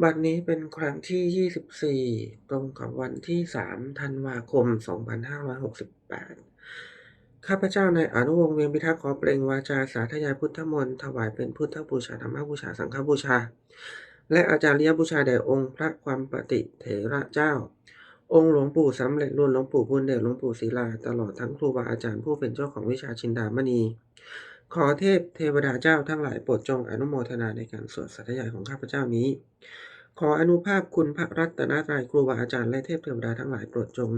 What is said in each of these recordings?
บัดนี้เป็นครั้งที่ 24 ตรงกับวันที่ 3 ธันวาคม 2568 ข้าพเจ้านายอนุวงศ์เวียงพิทักษ์ขอเปล่งวาจาสาธยายพุทธมนต์ถวายเป็นพุทธบูชาธรรมบูชาสังฆบูชา และอาจารย์เลียบูชาแด่องค์พระความปฏิเถระเจ้า องค์หลวงปู่สำเร็จรุ่นหลวงปู่บุญเดชหลวงปู่ศิลา ตลอดทั้งครูบาอาจารย์ผู้เป็นเจ้าของวิชาชินดามณี ขอเทพเทวดาเจ้าทั้งหลายโปรดจงอนุโมทนาในการสวดสัตยายของข้าพเจ้านี้ ขออนุภาพคุณพระรัตนตรัยครูบาอาจารย์และเทพเทวดาทั้งหลายโปรดจง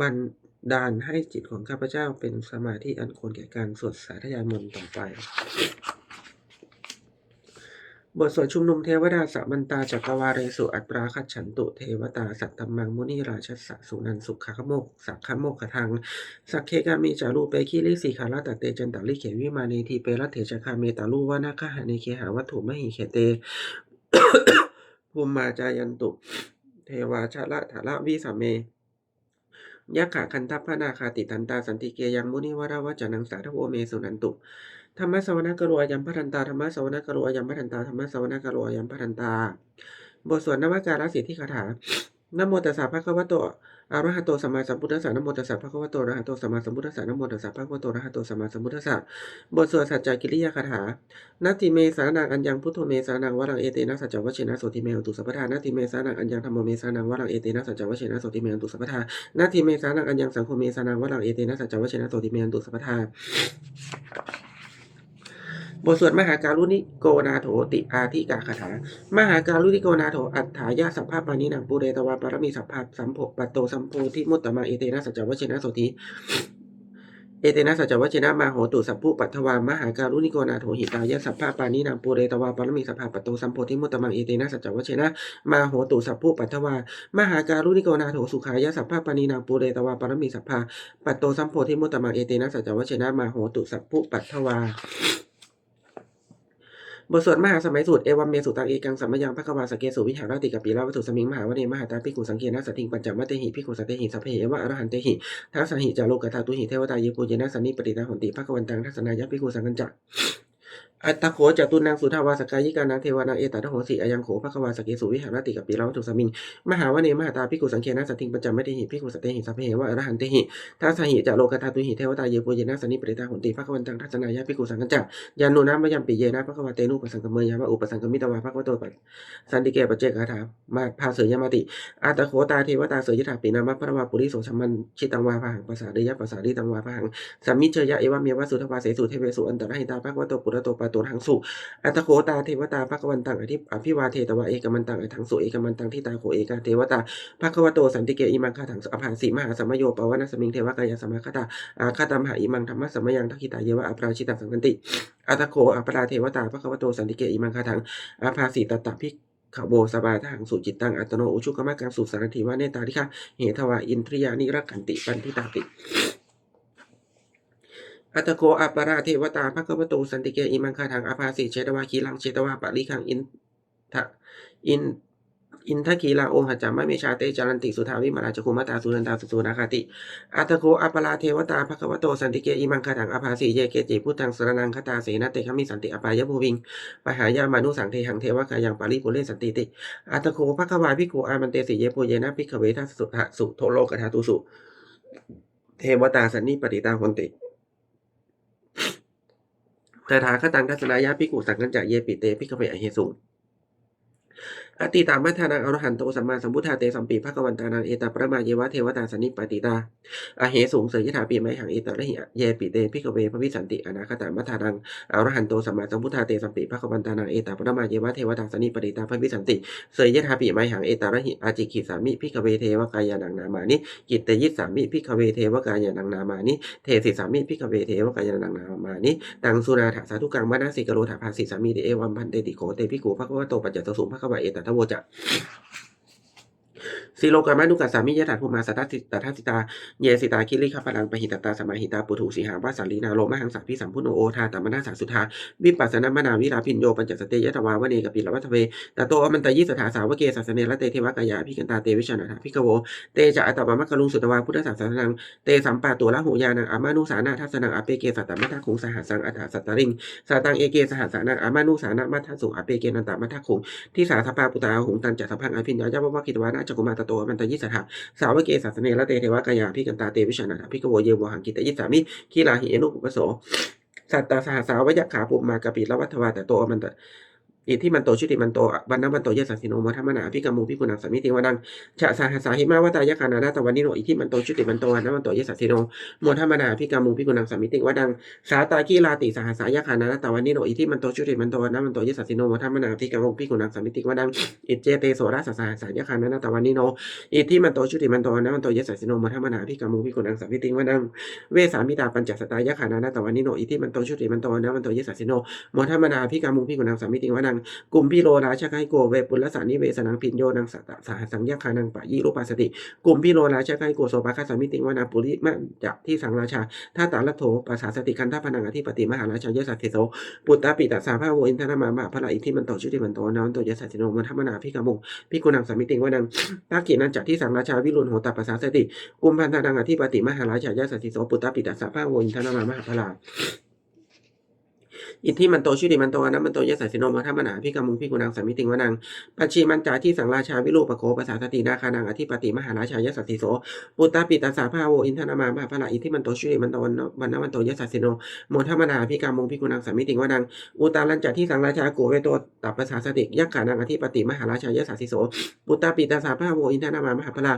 บันดาลให้จิตของข้าพเจ้าเป็นสมาธิอันควรแก่การสวดสาธยายมนต์ต่อไป บทสวดชุมนุมเทวดาสัมมันตาจักรวาเรสุอัตราคัจฉันตุเทวตาสัตตมังมุนีราชสสะสุนันสุขะขโมกสักขโมกขทังสักเคกามีจารูเปคิริสีขาลตัตเตจันตาลิเขวิมาเนทีเปรัตเถจคาเมตาลูวานาคหาเนเคหาวัตถุมหิเขเตภูมิมาจายันตุ เทวาชาละถาละวิสัมเมยักขะคันทัพพนาคาติตันตาสันติเกยังมุนิวราวจานังสาทโวเมสุนันตุ ธรรมะสวนกโรยัมพัทันตาธรรมะสวนกโรยัมพัทันตาธรรมะสวนกโรยัมพัทันตา บทสวดนวการสิทธิคาถานโมตัสสะภะคะวะโตอะระหะโตสัมมาสัมพุทธัสสะนโมตัสสะภะคะวะโตอะระหะโตสัมมาสัมพุทธัสสะนโมตัสสะภะคะวะโตอะระหะโตสัมมาสัมพุทธัสสะบทสวดสัจจกิริยาคาถานาทิเมสานังอัญญังพุทโธเมสานังวรังเอเตนะสัจจวัชเชนะโสติเมหันตุสัพพทานาทิเมสานังอัญญังธรรมโมเมสานังวรังเอเตนะสัจจวัชเชนะโสติเมหตุสัพพทานาทิเมสานังอัญญังสังโฆเมสานังวรังเอเตนะสัจจวัชเชนะโสติเมหตุสัพพทา บทสวดมหาการุณิโกนาโถติอาทิกาคาถา มหาการุณิโกนาโถอัฏฐายาสัพพปานิหนังปูเรตวาปารมีสัพพสัมโพปัตโตสัมโพธิมุตตมาเอเตนะสัจวัชนะโสติเอเตนะสัจวัชนะมาโหตุสัพพุปัทวามหาการุณิโกนาโถหิตายาสัพพปานินังปูเรตวาปรมีสัพพปัตโตสัมโพธิมุตตมังเอเตนะสัจวัชนะมาโหตุสัพพุปัทวามหาการุณิโกนาโถสุขายาสัพพปานินังปูเรตวาปรมีสัพพปัตโตสัมโพธิมุตตมังเอเตนะสัจวัชเชนะมาโหตุสัพพุปัทวา บทสวดมหาสมัยสูตรเอวัมเมสุตังเอกังสัมมยังพระกวาสเกสุวิหารติกปิลาวัตถุสมิงมหาวเนมหาตาภิกขุสังเกนะสติงปัญจมัตเตหิภิกขุสัตเตหิสัพเพเอวะอรหันเตหิทัสสหิจาโลกธาตุหิเทวตาเยปูเยนะสันนิปติตาหนติพระกวันตังทัศนายะปิกุสังกัญจะ อัตตโขจตุนังสุทาวาสกายิกานังเทวานาเอตัตะโหสิอายังโขพระกวาสเกสุวิหารติกปิลาวัตถุสมิงมหาวเนมหาตาภิกุสังเกนะสัตถิงปัญจมัตเตหิภิกุสัตเตหิสัพเพเอวะอรหันเตหิทัสสหิจาโลกธาตุหิเทวตาเยโปเยนะสนิปติตาหุนติพระกวันตังทัศนายะภิกุสังกัญจยานุนามยัมปิเยนะพระควาเตนุปสังกเมยามะอุปสังกมิตวาพระควโตปัสันติเกปเจกคาถามาพาเสยยมาติอาตโคตาเทวตาเสยยถาปินามะพระวาปุริโสชัมมันชิตังวาพหังภาษาเดยะภาษาดิตังวาพหังสัมมิเชยะเอวะเมวะสุทวาเสสุเทเวสุอันตรหิตาพระควโตปุระโตปโตทังสุอาตโคตาเทวตาพระกวันตังอธิอภิวาเทตวะเอกมันตังอทังสุเอกมันตังที่ตาโขเอกาเทวตาพระควโตสันติเกอิมังคาถังอภาสีมหาสมโยปวนาสมิงเทวกายสมาคตาอาคาตามหาอิมังธรรมะสมยังทักขิตาเยวะอปราชิตังสังกันติอัตโคอัปราเทวตาพระคัมโตสันติเกอิมังคาทังอาภาสีตตะพิกขโบสบาทังสุจิตตังอัตโนอุชุกมะกังสุสารถิวาเนตาธิคะเหทวาอินทริยานิรักขันติปันทิตาติ อัตโคอัปปราเทวตาพระคัมโตสันติเกอิมังคาทังอภาสีเชตวาคีลังเชตวาปะลิคังอินทะอินอินทกีลาองค์หัจจามะเมชาเตจารันติสุทาวิมาราจคุมาตาสุนันตาสุสุนาคาติอัตโคอัปปราเทวตาภควโตสันติเกอิมังคาถังอภาสีเยเกจิพุทธังสรนังคตาเสนะเตขมิสันติอปายภูวิงปหายามานุสังเทหังเทวกายังปาริปุเรสันติติอัตโคภควาภิกอามันเตสิเยโพเยนะภิกขเวทัสสุทะสุโทโลกธาตุสุ เทวตาสันนิปติตาหนติ ตถาคตังทัศนายาภิกขุสังกัญจะเยปิเตพิกขเวอเหสุ อติตามัทานังอรหันโตสัมมาสัมพุทธาเตสัมปีภะกวันตานังเอตาปรมาเยวะเทวตาสนิปติตาอาเหสูงเสยยถาปีไมหังเอตระหิเยปิเตพิกเวพระวิสันติอนาคตามัทานังอรหันโตสัมมาสัมพุทธาเตสัมปีภะกวันตานังเอตาปรมาเยวะเทวตาสนิปติตาพระวิสันติเสยยถาปีไมหังเอตระหิอาจิกิสามิพิกเวเทวกายานังนามานิกิตเตยิสสามิพิกเวเทวกายานังนามานิเทสิสามิพิกเวเทวกายานังนามานิตังสุนาถาสาธุกังมนาสิกโรถาภาสิสามิเดเอวัมพันเตติโกเตพิโกภะควะโตปัจจตสุภะควะเอตตะโวจะ สีโลกามานุกัสสามิยะถาภูมาสัตติตทัสสิตา เยสิตาคิริขพลังปหิตตาสมาหิตาปุถุสีหาวาสาลีนาโลมหังสัพพิสัมพุโนโอทาตมนาสาสุธาวิปัสสนามนาวิลาพินโยปัญจสเตยตวาวเนกปิลวัตเวตโตอมันตยิสถาสาวเกสัสเนละเตเทวกายาพิกันตาเตวิชนาถาพิกโวเตจะอัตตมะมะกะลุงสุตวาพุทธศาสนังเตสัมปาตัวละหูยานังอามานุสานาทัสนังอเปเกสัตตมัทธคุงสหัสสังอัฏฐสัตตริงสาตังเอเกสหัสสานังอามานุสานามัทสุอเปเกนันตมัทคุงที่สาสปาปุตาหุงตันจัสพังอภิญญายาวะกิตวานาจักุมาตโตมันตยิสถาสาวเกศาสเนละเตเทวกายาพิกันตาเตวิชนานาพิกโวเยวหังกิตยิสามิคีลาหิเอนุปุปโสสัตตาสหสาวยักขาปุมากปิละวัฏวาแต่โตมันต อิทธิมันโตชุติมันโตวันนวันโตยะสัสิโนมัทมนาพิกามูพิกุณังสมิติวดังฉะสาหสาหิมาวตายะคานานาตวันนิโนอิทธิมันโตชุติมันโตวันนวันโตยะสัสิโนโมทัมนาพิกามูพิกุณังสมิติวดังสาตากีลาติสาหสายะคานานาตวันนิโนอิทธิมันโตชุติมันโตวันนวันโตยะสัสิโนโมทัมนาพิกามูพิกุณังสมิติวดังอิเจเตโสราสสหสายะคานานาตวันนิโนอิทธิมันโตชุติมันโตวันนวันโตยะสัสิโนโมทัมนาพิกามูพิกุณังสมิติวดังเวสามิตาปัญจสตายขานานาตะวันนิโนอิทิมันโตชุติมันโตวันะมันโตยิสัสิโนโมทัมมนาพิกามุพิกุณังสามิติวนังกลุ่มพิโรราชกายโกเวปุลลสานิเวสนังพินโยนังสัตสหสังยคานังปะยิรูปัสสติ กลุ่มพิโรราชกายโกโสปะคัสสมิติวนาปุริมันจะที่สังราชาท่าตาลัโถปัสสาสติคันธพนังอธิปติมหาราชายสัสสิโสปุตตาปิตาสาภาโวอินทนามามะพระอิทธิมันโตชุติมันโตนะมันโตยสัสสิโนโมทัมมนาพิกามุพิกุณังสมิติวนังตากินันจะที่สังราชาวิรุณโหตปัสสาสติกุมพันธนังอธิปติมหาราชายสัสสิโสปุตตาปิตัสสะพะโวอินทนามามหาพลา อิทธิมันโตชุติมันโตอนัมมันโตยสัสสิโนมาทัมมนาพิกามุงพิกุนังสัมมิติงวนังปัจฉิมันจาที่สังราชาวิรูปโคภาษาสตินาคานังอธิปติมหาราชายสัสสิโสปุตตาปิตัสสะพะโวอินทนามามหาพลาอิทธิมันโตชุติมันโตวันวันนมันโตยสัสสิโนมทมมนาพิกามุงพิกุนังสัมมิติงวนังอุตาลันจาที่สังราชาโกเวโตตัปภาษาสติยักขานังอธิปติมหาราชายสัสสิโสปุตตาปิตัสสะพะโวอินทนามามหาพลา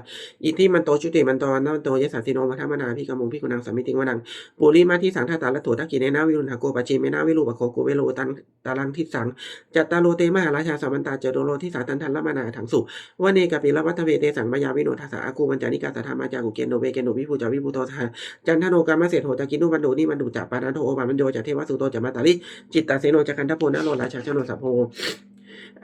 อิทธิมันโตชุติมันโตนันโตยสัสสิโนมัทมนาพิกามุงพิกุนังสัมมิติงวนังปุริมาที่สังทตาละโถทักกิเนนาวิรุณหาโกปเจเมนาวิรูปะโคกุเวโลตันตาลังทิสังจัตตาโลเตมหาราชาสมันตาเจโดโลที่สาตันทันละมานาถังสุวเนกปิรวัตเวเตสังมายาวิโนทัสสะอากูมันจานิกาสัทธามาจากุเกนโนเวเกนโนวิภูจาวิภูโตทาจันทโนกามาเสโหตะกินุบันโดนี่มันดูจับปานันโทโอปามันโยจากเทวสุโตจามาตาลิจิตตาเสโนจักันทโพนะโรราชาชโนสัพโพ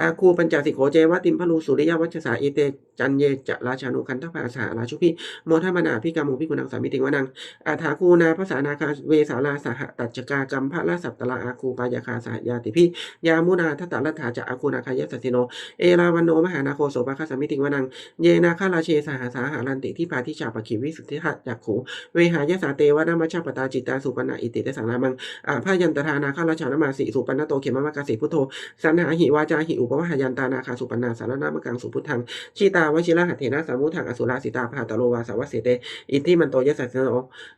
อาคูปัญจสิโขเจวติมพลูสุริยวัชสาเอเตจันเยจะราชานุคันทภาสาราชุพิโมทมนาพิกามุพิกุนังสามิติวนังอาถาคูนาภาษานาคาเวสาลาสหตัจกากรรมพระละสัตตลาอาคูปายาคาสหยาติพิยามุนาทัตตาลัทธาจะอาคูนาคายสัสสิโน เอราวันโนมหานาโคโสภาคสามิติวนัง เยนาคาราเชสหาสาหารันติที่พาทิชาปคิวิสุทธิหัจักขูเวหายสาเตวนามัชฌปตาจิตตาสุปนาอิติเตสังนามังอาพายันตทานาคาราชานามาสิสุปนโตเขมมะกาสิพุทโธสันหาหิวาจาหิอุปวหายันตานาคาสุปนาสารนามกังสุพุทธังชีตาวชิระหัตเถนะสามุทังอสุราสิตาภาตโลวาสาวเสเตอินทิมันโตยสัสโน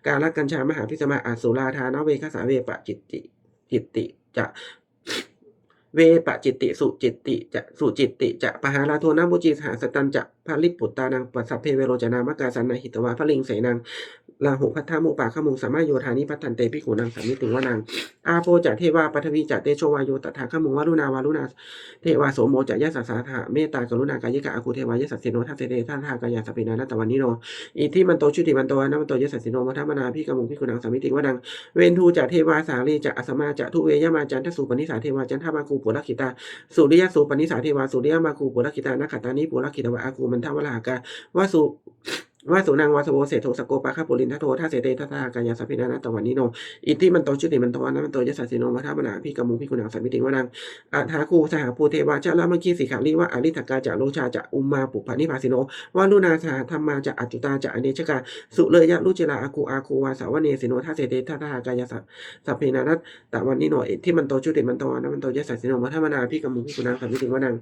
กาลกัญชามหาพิสมาอสุราธานเวคสาเวปะจิตติจิตติจะเวปะจิตติสุจิตติจะสุจิตติจะปหาราโทนามุจิสหสตันจะพาลิปุตตานังปัสสเพเวโรจนามกาสันนาหิตวาพระลิงเสนังลาหุพัทธามุปาขมุงสามารถโยธานิพัฒนเตปิขุนังสามิติงวนังอาโปจะเทวาปัทวีจะเตโชวายโยตถาขมุงวารุณาวารุณาเทวาโสมโมจะยะสัสสาธาเมตตากรุณากายกะอาคูเทวายะสัสสิโนทัสเตท่าทากายาสปินานัตตวันนิโนอิทิมันโตชุติมันโตนะมันโตยะสัสสิโนมัทมนาพิกมุงพิกุนังสามิติงวนังเวนทูจะเทวาสาลีจะอสมาจะทุเวยมาจันทสุปนิสาเทวาจันทมาคูปุรคิตาสุริยสุปนิสาเทวาสุริยมาคูปุรคิตานักขตานิปุรคิตวะอาคูมันทวลาการวาสุว่าสุนังวาสโวเศโทสโกปะคาปุรินทโททัสเสเตทัตากายาสปินานัตตวันนิโน อิทิมันโตชุติมันโตนะมันโตยะสัสสิโนมัทมนาพิกมุงพิกุนังสามิติงวนังอาทาคูสหภูเทวาชาลามคีสิขาลิวะอริทกาจะโลชาจะอุมมาปุพานิพาสิโนวาลุนาสหธรรมาจะอัจจุตาจะอเนชกาสุเลยะลุจิลาอาคูอาคูวาสาวเนสิโนทัสเสเตทัตากายาสัพสัพเพนานัตตะวันนิโนเอที่มันโตชุติมันโตนะมันโตยะสัสสิโนมัทมนาพิกมุงพิกุนังสามิติวนัง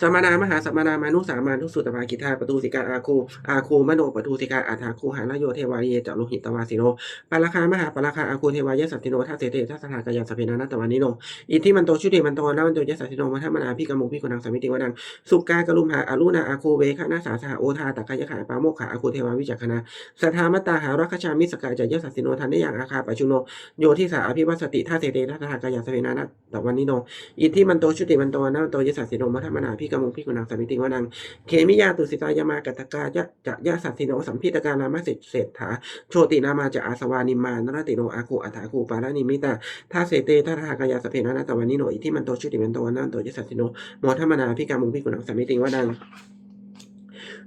สมานามหาสมานามานุสามานุสุตภากิทาประตูสิกาอาคูอาคูมโนประตูสิกาอาทาคูหาลโยเทวาเยจารุหิตวาสิโนปาราคามหาปาราคาอาคูเทวายสัตติโนทัสเสเตทัสสากายาสพเพนานัตวันนิโนอิทิมันโตชุติมันโตนะมันโตยสัตติโนมัทมนาพิกมุงพิกนังสามิติวนังสุกากรุมหาอารุณาอาคูเวคะนาสาสหโอทาตะกายะขาปาโมกขาอาคูเทวาวิจักขณาสทามตาหารัคชามิสกายจายสัตติโนทันได้อย่างอาคาปัจจุโนโยทิสาอภิวัสติทัสเสเตทัสสากายาสพเพนานัตวันนิโนอิทธิมันโตชุติมันโตนะมันโตยสัสสิโนมัทมนาพิกมุงพิกุนังสมิติวนังเคมิยาตุสิตายามากัตกายะจะยะสัตสิโนสัมพิตการนามาเสรษเศรษฐาโชตินามาจะอาสวานิมานรติโนอากูอัฐากูปารานิมิตาทาเสเตทาทากายาสเพนะนาตวันนิโนอิทิมันโตชุติมันโตวันนันโตยะสัตสิโนโมทัมนาพิกามุงพิกุนังสมิติวนัง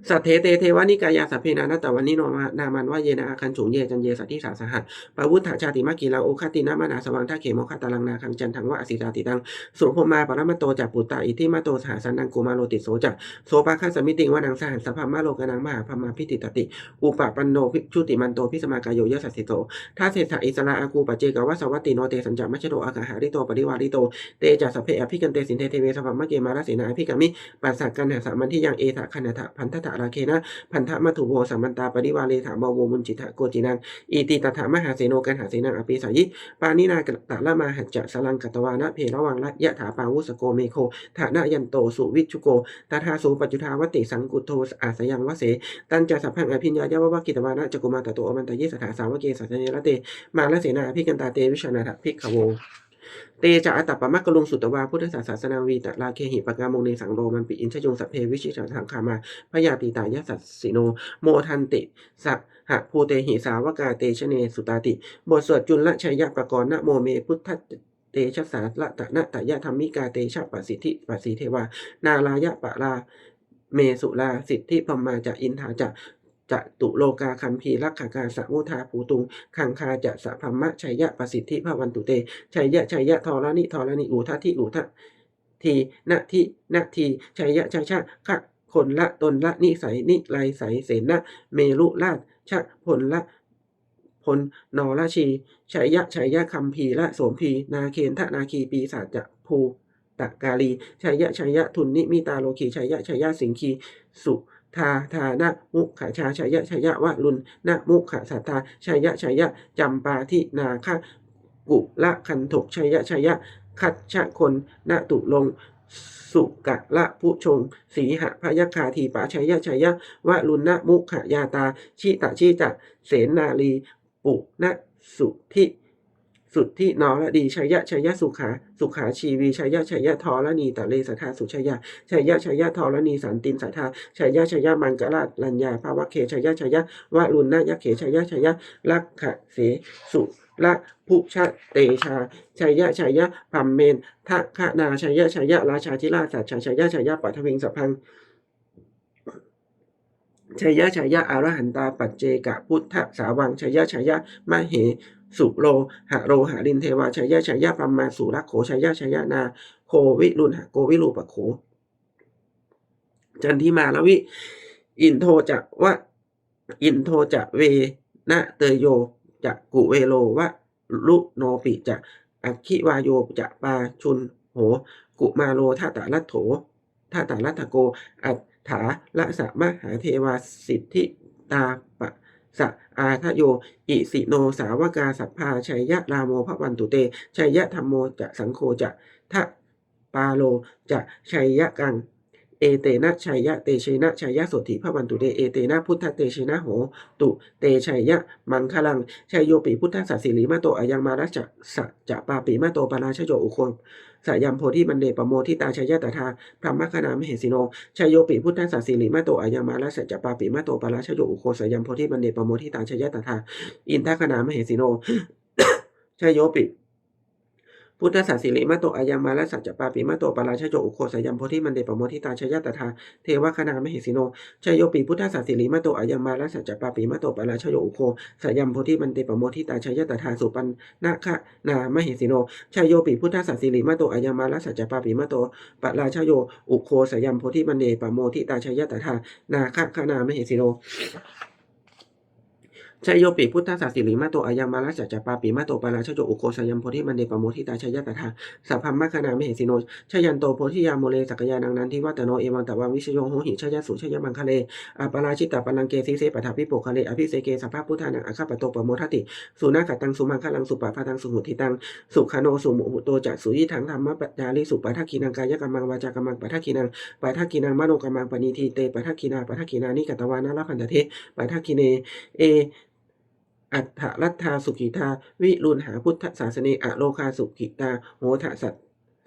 สัทเทเตเทวานิกายาสัพเพนานัตตวันนิโนมานามันว่าเยนะอาคันฉุงเยจันเยสัตติสาสหัสปวุฒาชาติมากีลาโอคตินามานาสวังท่าเขมคาตาลังนาคังจันทังวะอสิตาติตังสุภมาปรมาโตจากปุตตาอิทิมาโตสหสันนังกุมาโลติโสจักโสปาคัสมิติงวานังสหัสสภามาโลกนังมหาพมาพิติตติ อุปปันโนภิชุติมันโตพิสมากายโยยสัสสิโตท่าเศรษฐอิสระอากูปเจกวัสวัตติโนเตสัญจามัชโตอากาหาริโตปริวาริโตเตจัสเพอภิกันเตสินเทเทเวสภามะเกมาลเสนาอภิกามิปัสสักกันหาสามันที่ยังเอถะคันธะพันธะราเคนะ พันธะมัทุโวสัมมันตาปริวาเลถาบาวมุนจิตะโกจินังอีติตถามหาเสโนกันหาเสนังอภิสายิ ปานินากตตะละมาหัจจะสลังกตวานะเพระวังละยะถาปาวุสโกเมโคฐานะยันโตสุวิชุโกตถาสูปัจจุทาวติสังกุโทอาสยังวเส ตันจะสัพพังอภิญญายาวะกิตวานะจกุมาตโตอมันตยิสถาสาวเกสัจเนระเต มาลเสนาอภิกันตาเตวิชนาถภิกขโว เตจะอัตตปะมักกะลุงสุตวาพุทธศาสนาวีตะลาเคหิปะกามงเนสังโรมันปิอินชยงสัพเพวิชิตสังคามาพยาติตายสัสสิโน โมทันติ สัหะภูเตหิสาวกาเตชเนสุตาติ บทสวดจุลชัยยะปะกรณโมเมพุทธเตชะสาละตะนะตะยะธรรมิกาเตชะปะสิทธิปะสีเทวา นาลายะปะลาเมสุลาสิทธิพมมาจะอินทาจะ จะตุโลกาคัมภีรักขากาสมุทาภูตุงขังคาจะสะพัมมะชัยยะประสิทธิภวันตุเตชัยยะชัยยะทอระนิทอระนิอุทะทิอุทะทีนะทินะทีชัยยะชัยชะขะคนละตนละนิสัยนิไลใสเสนะเมรุราชชะผลละพลนอราชีชัยยะชัยยะคัมภีละโสมพีนาเคนทนาคีปีศาจจะภูตะกาลีชัยยะชัยยะทุนนิมิตาโลคีชัยยะชัยยะสิงคีสุ ทาทานะมุขชาชายะชายะวะลุนนะมุขสัทธาชายะชายะจำปาทินาคะกุละคันถกชายะชายะ คัดชะคนนะตุลงสุกะละผู้ชง สีหะพยคาทีปาชายะชายะวะลุนนะมุขยาตา ชิตะชิจะเสนาลี ปุนะสุทิ สุดทธินอละดีชายยะชายยะสุขาสุขาชีวีชายยะชายยะทอละนีตะเลสัทธาสุชายยะชายยะชายยะทอรณีสันตินสัทธาชายยะชายยะมังกราลัญญาภาวะเคชายยะชายยะวะรุณนะยะเขชายยะชายยะลักขะเสสุละพุชะเตชาชายยะชายยะพัมเมนทะคะนาชายยะชายยะราชาธิราชสัจชายยะชายยะปัทวิงสพังชายยะชายยะอรหันตาปัจเจกะพุทธสาวังชายยะชายยะมเห สุโลหะโรหะรินเทวาชายะชายะปัมมาสุรักโขชายะชายะนาโควิรุณหะโกวิรูปะโข จันทิมาลวิ อินโทจะวะอินโทจะเวนะเตโยจะกุเวโลวะลุโนปิจะอัคคิวาโยจะปาชุนโห กุมาโลทาตาลัตโถทาตาลัตโก อัฏฐาละสะมหาเทวาสิทธิตาปะ สะอาทโย อิสิโนสาวกาสัพพาชัยยะรามโมพระวันตุเตชัยยะธรรมโมจะสังโฆจะทะปาโลจะชัยยะกัง เอเตนะชัยยะเตชนะชัยยะสติพระวันตุเตเอเตนะพุทธเตชนะโหตุเตชัยยะมังคลังชัยโยปิพุทธสัสสิริมาโตอายังมารัจจะสัจจะปาปิมาโตปาราชโยอุโค สายัมโพธิมันเดปโมทิตาชัยยะตถาพระมคณามเหสิโนชัยโยปิพุทธสัสสิริมาโตอายามารัจจปาปิมาโตปาราชโยอุโคสายัมโพธิมันเดปโมทิตาชัยยะตถาอินทคณามเหสิโนชัยโยปิ พุทธสัสิริมาโตอายังมาและสัจจปาปิมาโตปาราชโยอุโคสยัมโพธิมันเดปโมทิตาชยตถาเทวคณามเหสิโนชยโยปิพุทธสัสิริมาโตอายังมาและสัจจปาปิมาโตปาราชโยอุโคสยัมโพธิมันเดปโมทิตาชยตถาสุปันนาคะนามเหสิโนชยโยปิพุทธสัสิริมาโตอายังมาและสัจจปาปิมาโตปาราชโยอุโคสยัมโพธิมันเดปโมทิตาชยตถานาคะคณามเหสิโน ชัยโยปิพุทธศาสิริมาโตอายังมาลสัจจปาปิมาโตปาราชโยอุโกสยัมโพธิมันเดปโมทิตาชยตถาสัพพัมมะคณามิเหสิโนชยันโตโพธิยามโมเลสักยานังนันทิวัตโนเอวังตะวังวิชโยโหหิชยสุชยมังคะเลอปาราชิตาปลังเกสีเสปทาพิโปคะเลอภิเสเกสัพพะพุทธานังอาคาปโตปโมทัติสุนาคตังสุมังคลังสุปะพาตังสุหุติตังสุขโนสุมุหุโตจัสุยิทังธรรมปัจจาริสุปะทักขีนังกายกรรมังวาจากรรมังปะทักขีนังปะทักขีนังมโนกรรมังปณิทีเตปะทักขีนาปะทักขีนานิกตวานาลพันตเทปะทักขีเนเอ อัฏฐรัตธาสุขิตา วิรุณหาพุทธศาสเนอโลคาสุขิตาโหทสัต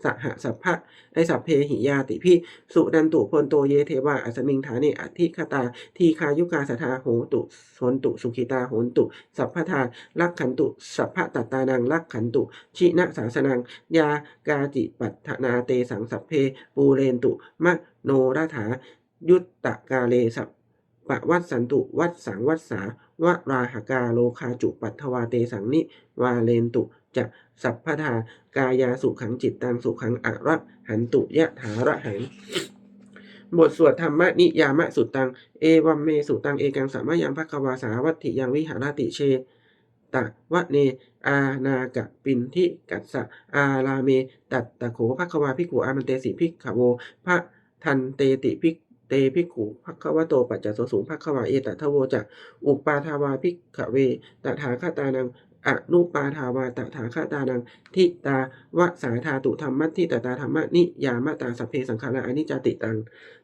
สหสัพพะไอสัพเพหิยาติพิสุดันตุพลโตเยเทวาอัสมิงฐานิอธิคตา ทีคายุกาสทาโหตุโหนตุสุขิตาโหนตุ สัพพทาลักขันตุ สัพพะตัตานังลักขันตุ ชินะสาสนัง ยากาจิปัฏนาเตสังสัพเพปูเรนตุมะโนราถายุตตะกาเลสัพ ปะวัดสันตุ วัดสังวัดสาวราหกาโลคาจุปัทวาเตสังนิวาเลนตุจะสัพพทากายาสุขังจิตตังสุขังอะระหันตุยะถาระหังบทสวดธรรมนิยามะสุตัง เอวัมเมสุตัง เอกังสามยังภควาสาวัตถิยังวิหารติเชตะวะเน อานากะปินทิกัสสะอาลาเม ตัตตะโขภควาภิกุอามันเตสิภิกขโวพระทันเตติภิก เตภิกขุภควโตปัจจโสสูงภควาเอตทะโวจะอุปาทาวาภิกขเวตถาคตานังอนุปาทาวาตถาคตานังทิตาวะสาธาตุธรรมัตทิตตาธรรมนิยามตาสัพเพสังขาราอนิจจติตัง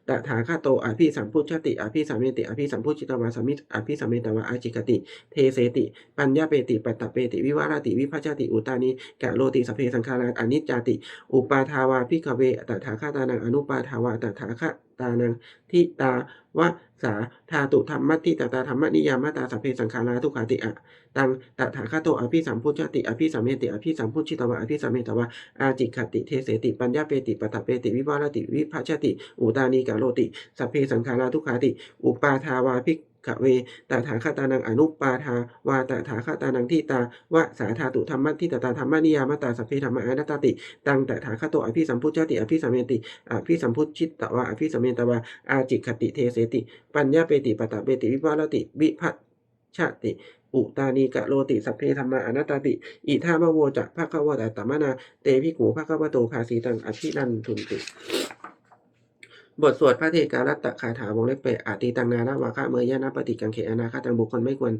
ตถาคโตอภิสัมพุชติอภิสัมเมติอภิสัมพุชิตวาสมิอภิสัมเมตวาอาจิกติ เทเสติ ปัญญาเปติปัตตเปติวิวารติวิภัชติอุตานิกะโลติสพเพสังขาราอนิจจติ อุปาทาวาพิกเวตถาคตานังอนุปาทาวาตถาค ตานังทิตาวะสาธาตุธรรมะทิตตาธรรมนิยามตาสัพเพสังขาราทุกขาติอะตังตถาคตโตอภิสัมพุชติอภิสัมเมติอภิสัมพุชิตวะอภิสัมเมตวะอาจิกติเทเสติปัญญาเปติปัตตเปติวิวาลติวิภัชติ อุตานีกาโลติสัพเพสังขาราทุกขาติ อุปาทาวาภิก ขเวตถาคตานังอนุปาทาวาตถาคตานังทิตาวะสาธาตุธรรมะทิตตาธรรมนิยามตาสัพเพธรรมะอนัตตติ ตังตถาคโตอภิสัมพุชชติอภิสัมเมติอภิสัมพุทชิตตวะอภิสัมเมตวะอาจิกติเทเสติ ปัญญาเปติปตตเปติวิปารติวิพัชชติอุตานีกะโลติสัพเพธรรมะอนัตตติ อิทามะโวจะภะคะวะตตมนา เตภิกขุภะคะวะโตภาสีตังอภินันทุนติ บทสวดพระเทการัตตคาถาวงเล็บเปะอาติตังนาระวาคะเมยยะนะปฏิกังเขอนาคตังบุคคลไม่ควร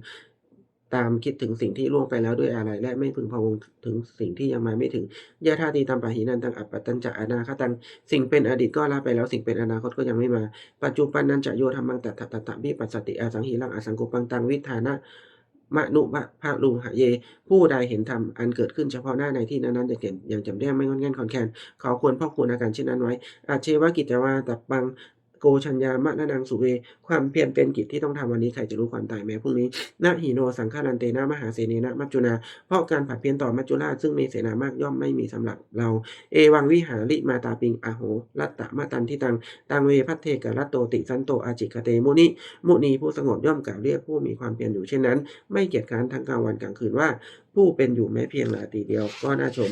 ตามคิดถึงสิ่งที่ล่วงไปแล้วด้วยอะไร และไม่พึงพะวงถึงสิ่งที่ยังมาไม่ถึงยะธาตีตัมปะหินันตังอัปปตัญจะอนาคตังสิ่งเป็นอดีตก็ละไปแล้วสิ่งเป็นอนาคตก็ยังไม่มา ปัจจุบันนันจะโยธรรมังตัตถะตัตตะวิปัสสติอาสังหิรังอสังกุปังตังวิธานะ มะนุภะภะลุงหะเย ผู้ใดเห็นธรรมอันเกิดขึ้นเฉพาะหน้าในที่นั้นๆจะเห็นอย่างจำแนกไม่งอนแง่นคอนแคนเขาควรพ่อคุณอาการเช่นนั้นไว้อาเชวะกิจวาตับบัง โกชัญญามะนะนังสุเว ความเพียรเป็นกิจที่ต้องทำวันนี้ใครจะรู้ความตายแม้พรุ่งนี้นะหิโนสังฆารันเตนะมหาเสนีนะมัจจุนา เพราะการผัดเพี้ยนต่อมัจจุราชซึ่งมีเสนามากย่อมไม่มีสำหรับเรา เอวังวิหาริมาตาปิงอโหรัตตะมาตันทิตัง ตังเวพัทเทกะรัตโตติสันโตอาจิกเตมุนิ มุนีผู้สงบย่อมกล่าวเรียกผู้มีความเพียรอยู่เช่นนั้น ไม่เกียจคร้านทั้งกลางวันกลางคืนว่า ผู้เป็นอยู่แม้เพียงราตรีเดียวก็น่าชม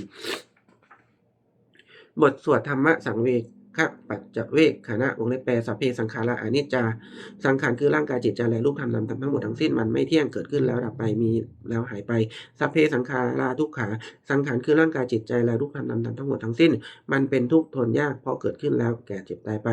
บทสวดธรรมะสังเวก ขปัจจเวกขณะวงเล็บแปลสัพเพสังขาระอนิจจา สังขารคือร่างกายจิตใจและรูปธรรมนามธรรมทั้งหมดทั้งสิ้นมันไม่เที่ยงเกิดขึ้นแล้วดับไปมีแล้วหายไปสัพเพสังขาราทุกขา สังขารคือร่างกายจิตใจและรูปธรรมนามธรรมทั้งหมดทั้งสิ้น มันเป็นทุกข์ทนยากเพราะเกิดขึ้นแล้วแก่เจ็บตายไป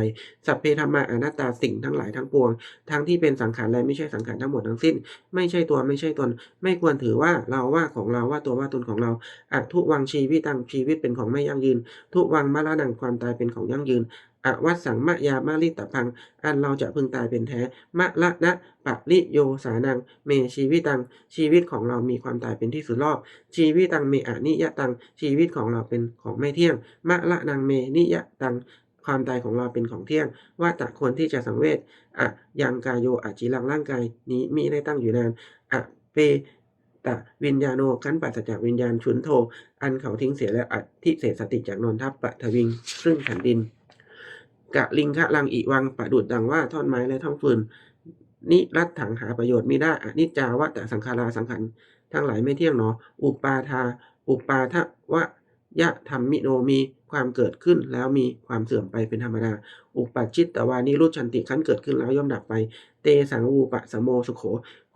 สัพเพธรรมะอนัตตาสิ่งทั้งหลายทั้งปวง ทั้งที่เป็นสังขารและไม่ใช่สังขารทั้งหมดทั้งสิ้น ไม่ใช่ตัวไม่ใช่ตน ไม่ควรถือว่าเราว่าของเราว่าตัวว่าตนของเราอทุวังชีวิตังชีวิตเป็นของไม่ยั่งยืน ทุวังมรณังความตายเป็นของยั่งยืนอวัสสังมะยามาลิตะพัง อันเราจะพึงตายเป็นแท้ มะละนะปะริโยสานัง เมชีวิตัง ชีวิตของเรามีความตายเป็นที่สุดรอบ ชีวิตังเมอนิยตัง ชีวิตของเราเป็นของไม่เที่ยง มะละนังเมนิยตัง ความตายของเราเป็นของเที่ยง ว่าตะควรที่จะสังเวชอะยังกายโยอาจิลังร่างกายนี้มิได้ตั้งอยู่นานอะเปตะวิญญาโนขันปัสจากวิญญาณชุนโท อันเขาทิ้งเสียแล้วอัติเศษสติจากนนทัพปะทวิงซึ่งแผ่นดิน กะลิงคะลังอิวังประดุดดังว่าท่อนไม้และท่อนฟืนนิรัตถังหาประโยชน์ไม่ได้อนิจจาวะแต่สังขาราสังขารทั้งหลายไม่เที่ยงหนอ อุปาทา อุปาทะวะยะธรรมิโนมีความเกิดขึ้นแล้วมีความเสื่อมไปเป็นธรรมดา อุปัชิตตวานิรุชันติขันเกิดขึ้นแล้วย่อมดับไป เตสังวูปะสมโมสุโข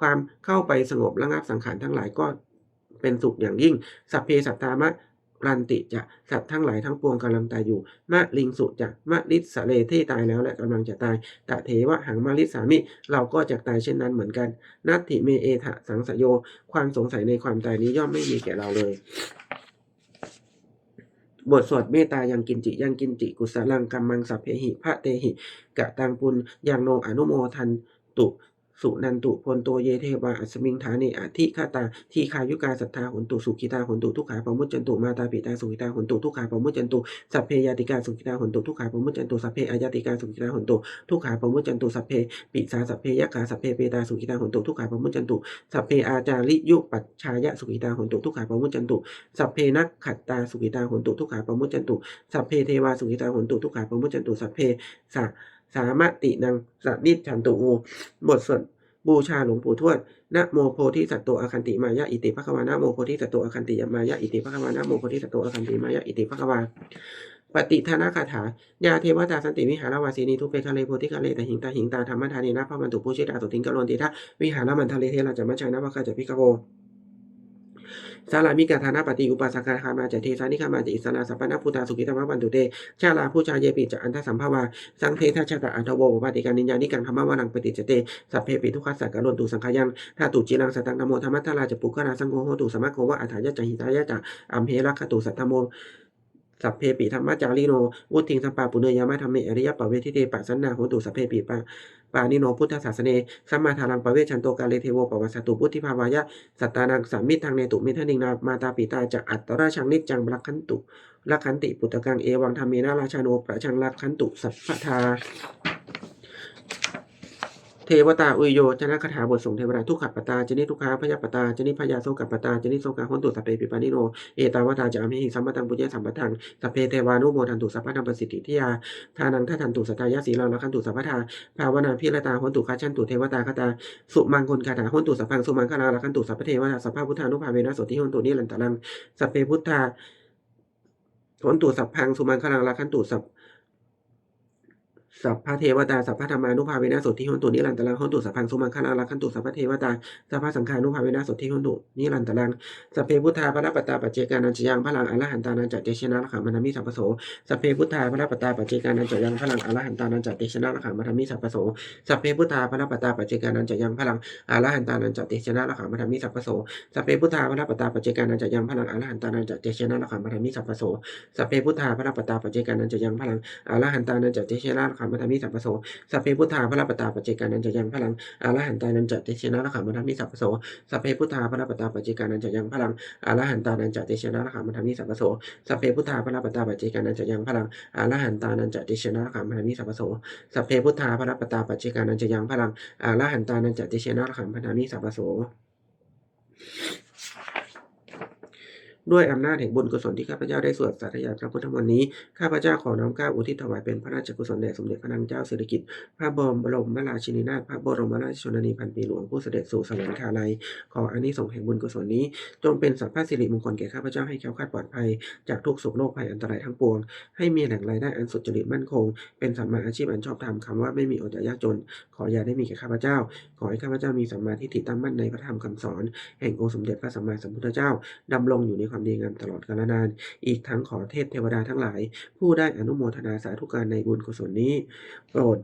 ความเข้าไปสงบระงับสังขารทั้งหลายก็เป็นสุขอย่างยิ่ง สัพเพสัตตามะ รันติจะสัตว์ทั้งหลายทั้งปวงกำลังตายอยู่มะลิงสุจะมะลิสเลที่ตายแล้วและกำลังจะตายตะเทวะหังมาลิสามิ เราก็จะตายเช่นนั้นเหมือนกัน นัตถิเมเอทะสังสโย ความสงสัยในความตายนี้ย่อมไม่มีแก่เราเลยบทสวดเมตตายังกินจิยังกินจิ กุสลังกัมมังสัพเพหิพระเตหิกะตังปุญยังโนอนุโมทันตุ สุนันตุพลโตเยเทวาอัสมิงฐาเนอธิฆาตาทีคายุกาสัทธาหนตุสุขิตาหนตุทุกขาปมุจจันตุมาตาปิตาสุขิตาหนตุทุกขาปมุจจันตุสัพเพยาติกาสุขิตาหนตุทุกขาปมุจจันตุสัพเพอายาติกาสุขิตาหนตุทุกขาปมุจจันตุสัพเพปิสาสัพเพยกขาสัพเพเปตาสุขิตาหนตุทุกขาปมุจจันตุสัพเพอาจาริยุปัจฉายะสุขิตาหนตุทุกขาปมุจจันตุสัพเพนักขัตตาสุขิตาหนตุทุกขาปมุจจันตุสัพเพเทวาสุขิตาหนตุทุกขาปมุจจันตุสัพเพสะ สามตินังสันิฉันตุอูบทสวดบูชาหลวงปู่ทวดนะโมโพธิสัตว์โตอคันติมายะอิติภควานะโมโพธิสัตว์โตอคันติมายะอิติภควานะโมโพธิสัตว์โตอคันติมายะอิติภควาปฏิทนาคาถายาเทวตาสันติวิหารวาสีนีทุเปคะเลโพธิคะเลตหิงตาหิงตาธรรมทานีนะพระมันตุปูชิตาสุติงกะโลนติทะวิหารมันทะเลเทระจัมมะชัยนะวะคาจะพิกโว สารามิกาธานาปฏิอุปาสกาคามาจะเทสานิคามาจะอิสราสัพพนะพุทธาสุขิตมะวันตุเตชาลาผู้ชายเยปิจะอันทสัมภาวาสังเททชาตะอันทโวปฏิการนิญานิกังธรรมวานังปฏิจจเตสัพเพปิทุขัสสะกะโลนตุสังขายังถ้าตุจิรังสตังนโมธรรมัทธาราจะปุกขราสังโฆโหตุสมะโควะอัฏฐายะจหิตายะจะอัมเพรักขตุสัทธโมสัพเพปิธรรมจารีโนวุติงสัปปาปุเนยามะธรรมเมอริยปะเวทิเตปะสันนาโหตุสัพเพปิปะ ปานิโนพุทธศาสเนสัมมาทารังปะเวชันโตกาเลเทโวปวัสสตุพุทธิภาวายะสัตตานังสามิทางเนตุมิทนิงนามาตาปิตาจะอัตตราชังนิจจังรักขันตุรักขันติปุตตะกังเอวังธรรมเมนาราชาโนประชังรักขันตุสัพพทา เทวตาอุยโยจนะคาถาบทส่งเทวดาทุกขัปตาจนิทุกขาพยาปตาจนิพยาโสกัปตาจนิโสกาหนตุสัพเพปิปานิโนเอตาวตาจะอมิหิสัมปตังปุญญสัมปทังสัพเพเทวานุโมทันตุสัพพะธรรมประสิทธิทิยาทานังทัทันตุสัตตายะสีลังละคันตุสัพพทาภาวนาพิรตาหนตุคัจฉันตุเทวตาคตาสุมังคลคาถาหนตุสัพพังสุมังคลาละคันตุสัพพเทวตาสัพพพุทธานุภาเวนะสติหนตุนิรันตรังสัพเพพุทธาหนตุสัพพังสุมังคลังละคันตุสัพ สัพพะเทวตาสัพพะธรรมานุภาเวนะสุทธิหนตุนิรันตรังหนตุสัพพังสุมังคลังรักขันตุสัพพะเทวตาสัพพะสังฆานุภาเวนะสุทธิหนตุนิรันตรังสัพเพพุทธาพระปตาปัจเจกานันจยังพลังอรหันตานันจัตเตชนะระขังมันามิสัพพโสสัพเพพุทธาพระปตาปัจเจกานันจยังพลังอรหันตานันจัตเตชนะระขังมันามิสัพพโสสัพเพพุทธาพระปตาปัจเจกานันจยังพลังอรหันตานันจัตเตชนะระขังมันามิสัพพโสสัพเพพุทธาพระปตาปัจเจกานันจยังพลังอรหันตานันจัตเตชนะระขังมันามิสัพพโสสัพเพพุทธาพระปตาปัจเจกานันจยังพลังอรหันตานันจัตเตชนะระขังมันามิสัพพโสสัพเพพุทธาพระปตาปัจเจกานันจะยังพลังอรหันตานันจะเตชนะระขังมัทมิสัพพโสสัพเพพุทธาพระปตาปัจเจกานันจะยังพลังอรหันตานันจะเตชนะระขังมัทมิสัพพโสสัพเพพุทธาพระปตาปัจเจกานันจะยังพลังอรหันตานันจะเตชนะระขังมัทมิสัพพโสสัพเพพุทธาพระปตาปัจเจกานันจะยังพลังอรหันตานันจะเตชนะระขังมัทมิสัพพโส ด้วยอำนาจแห่งบุญกุศลที่ข้าพเจ้าได้สวดสาธยายพระพุทธมนต์นี้ ข้าพเจ้าขอน้อมก้าอุทิศถวายเป็นพระราชกุศลแด่สมเด็จพระนางเจ้าสิริกิติ์พระบรมบราชินีนาถพระบรมราชชนนีพันปีหลวงผู้เสด็จสู่สวรรคาลัย ขออานิสงส์แห่งบุญกุศลนี้ จงเป็นสัพพะสิริมงคลแก่ข้าพเจ้าให้แคล้วคลาดปลอดภัย จากทุกโศกโรคภัยอันตรายทั้งปวง ให้มีแหล่งรายได้อันสุจริตมั่นคง เป็นสัมมาอาชีพอันชอบธรรมคำว่าไม่มีอดอยากยากจน ขออย่าได้มีแก่ข้าพเจ้า ขอให้ข้าพเจ้ามีสัมมาทิฏฐิตั้งมั่นในพระธรรมคำสอน แห่งองค์สมเด็จพระสัมมาสัมพุทธเจ้าดำรงอยู่ในความดีงามตลอดกาลนาน อีกทั้งขอเทพเทวดาทั้งหลาย ผู้ได้อนุโมทนาสาธุการในบุญกุศลนี้ โปรด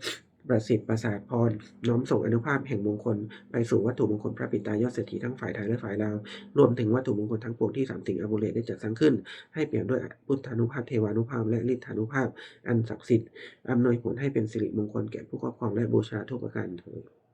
ประสิทธิ์ประสาทพร น้อมส่งอนุภาพแห่งมงคล ไปสู่วัตถุมงคลพระปิตายอดเศรษฐีทั้งฝ่ายไทยและฝ่ายลาว รวมถึงวัตถุมงคลทั้งปวงที่สามสิ่งอบุเรได้จัดสร้างขึ้น ให้เปลี่ยนด้วยพุทธานุภาพเทวานุภาพและฤทธานุภาพ อันศักดิ์สิทธิ์อำนวยผลให้เป็นสิริมงคลแก่ผู้ครอบครองและบูชาทุกประการเถิด